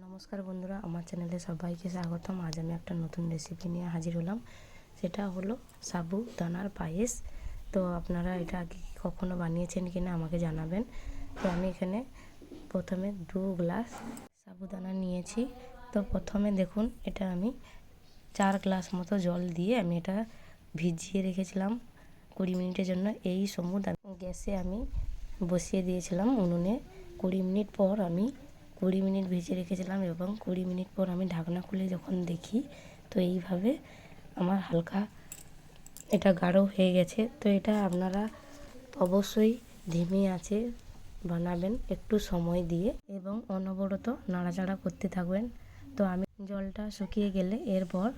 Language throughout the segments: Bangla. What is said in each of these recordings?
নমস্কার বন্ধুরা, আমার চ্যানেলে সবাইকে স্বাগতম। আজ আমি একটা নতুন রেসিপি নিয়ে হাজির হলাম। সেটা হলো সাবু দানার পায়েস। তো আপনারা এটা আগে কখনো বানিয়েছেন কি না আমাকে জানাবেন। তো আমি এখানে প্রথমে দু গ্লাস সাবুদানা নিয়েছি। তো প্রথমে দেখুন, এটা আমি চার গ্লাস মতো জল দিয়ে আমি এটা ভিজিয়ে রেখেছিলাম কুড়ি মিনিটের জন্য। এই সমুদ গ্যাসে আমি বসিয়ে দিয়েছিলাম উনুনে। কুড়ি মিনিট পর আমি কুড়ি মিনিট ভেজে রেখেছিলাম এবং কুড়ি মিনিট পর আমি ঢাকনা খুলে যখন দেখি, তো এইভাবে আমার হালকা এটা গাঢ় হয়ে গেছে। তো এটা আপনারা অবশ্যই ধিমে আছে বানাবেন একটু সময় দিয়ে এবং অনবরত নাড়াচাড়া করতে থাকবেন। তো আমি জলটা শুকিয়ে গেলে এরপর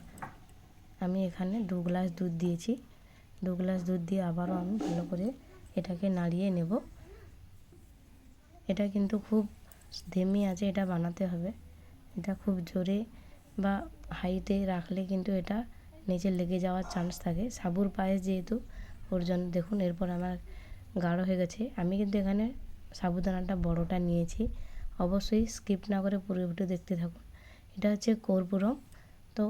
আমি এখানে দু গ্লাস দুধ দিয়েছি। দু গ্লাস দুধ দিয়ে আবারও আমি ভালো করে এটাকে নাড়িয়ে নেব। এটা কিন্তু খুব ধিমি আছে, এটা বানাতে হবে। এটা খুব জোরে বা হাইতে রাখলে কিন্তু এটা নিচে লেগে যাওয়ার চান্স থাকে। সাবুর পায়েস যেহেতু, ওর জন্য দেখুন, এরপর আমার গাঢ় হয়ে গেছে। আমি কিন্তু এখানে সাবুদানাটা বড়টা নিয়েছি। অবশ্যই স্কিপ না করে পুরো ভিডিও দেখতে থাকুন। এটা হচ্ছে কর্পূরম। তো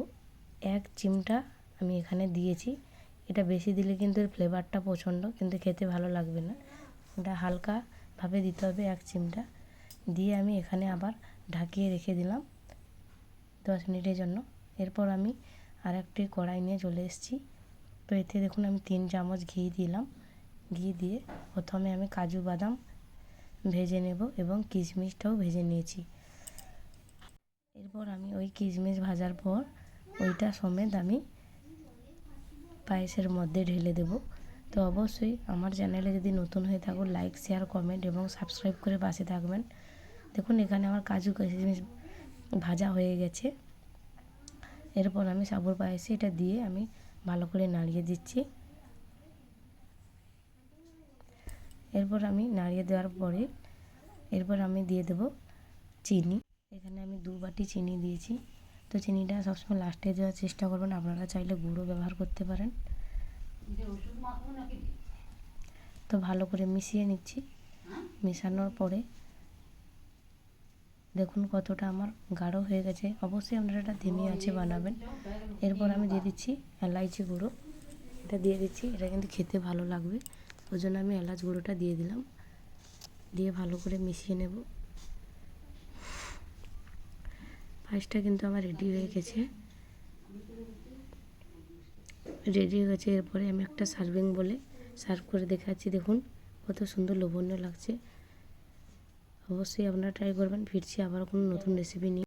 এক চিমটা আমি এখানে দিয়েছি। এটা বেশি দিলে কিন্তু এর ফ্লেভারটা প্রচণ্ড, কিন্তু খেতে ভালো লাগবে না। এটা হালকাভাবে দিতে হবে এক চিমটা। দিয়ে আমি এখানে আবার ঢাকিয়ে রেখে দিলাম দশ মিনিটের জন্য। এরপর আমি আর একটি কড়াই নিয়ে চলে এসেছি। তো এতে দেখুন আমি তিন চামচ ঘি দিলাম। ঘি দিয়ে প্রথমে আমি কাজু বাদাম ভেজে নেব এবং কিশমিশটাও ভেজে নিয়েছি। এরপর আমি ওই কিশমিশ ভাজার পর ওইটা সমেত আমি পায়েসের মধ্যে ঢেলে দেব। তো অবশ্যই আমার চ্যানেলে যদি নতুন হয়ে থাকো, লাইক, শেয়ার, কমেন্ট এবং সাবস্ক্রাইব করে পাশে থাকবেন। দেখুন, এখানে আমার কাজু কিশমিশ ভাজা হয়ে গেছে। এরপর আমি সাবুর পায়েসে এটা দিয়ে আমি ভালো করে নাড়িয়ে দিচ্ছি। এরপর আমি নাড়িয়ে দেওয়ার পরে এরপর আমি দিয়ে দেব চিনি। এখানে আমি দু বাটি চিনি দিয়েছি। তো চিনিটা সবসময় লাস্টে দেওয়ার চেষ্টা করবেন। আপনারা চাইলে গুঁড়ো ব্যবহার করতে পারেন। তো ভালো করে মিশিয়ে নিচ্ছি। মেশানোর পরে দেখুন কতটা আমার গাঢ় হয়ে গেছে। অবশ্যই আপনারা এটা ধিমে আছে বানাবেন। এরপর আমি দিয়ে দিচ্ছি এলাইচি গুঁড়ো। এটা দিয়ে দিচ্ছি, এটা কিন্তু খেতে ভালো লাগবে। ওই জন্য আমি এলাচ গুঁড়োটা দিয়ে দিলাম। দিয়ে ভালো করে মিশিয়ে নেব। পায়েসটা কিন্তু আমার রেডি হয়ে গেছে। রেডি হয়ে গেছে, এরপরে আমি একটা সার্ভিং বলে সার্ভ করে দেখাচ্ছি। দেখুন কত সুন্দর লোভনীয় লাগছে। অবশ্যই আপনারা ট্রাই করবেন। ফিরছি আবার কোনো নতুন রেসিপি নিয়ে।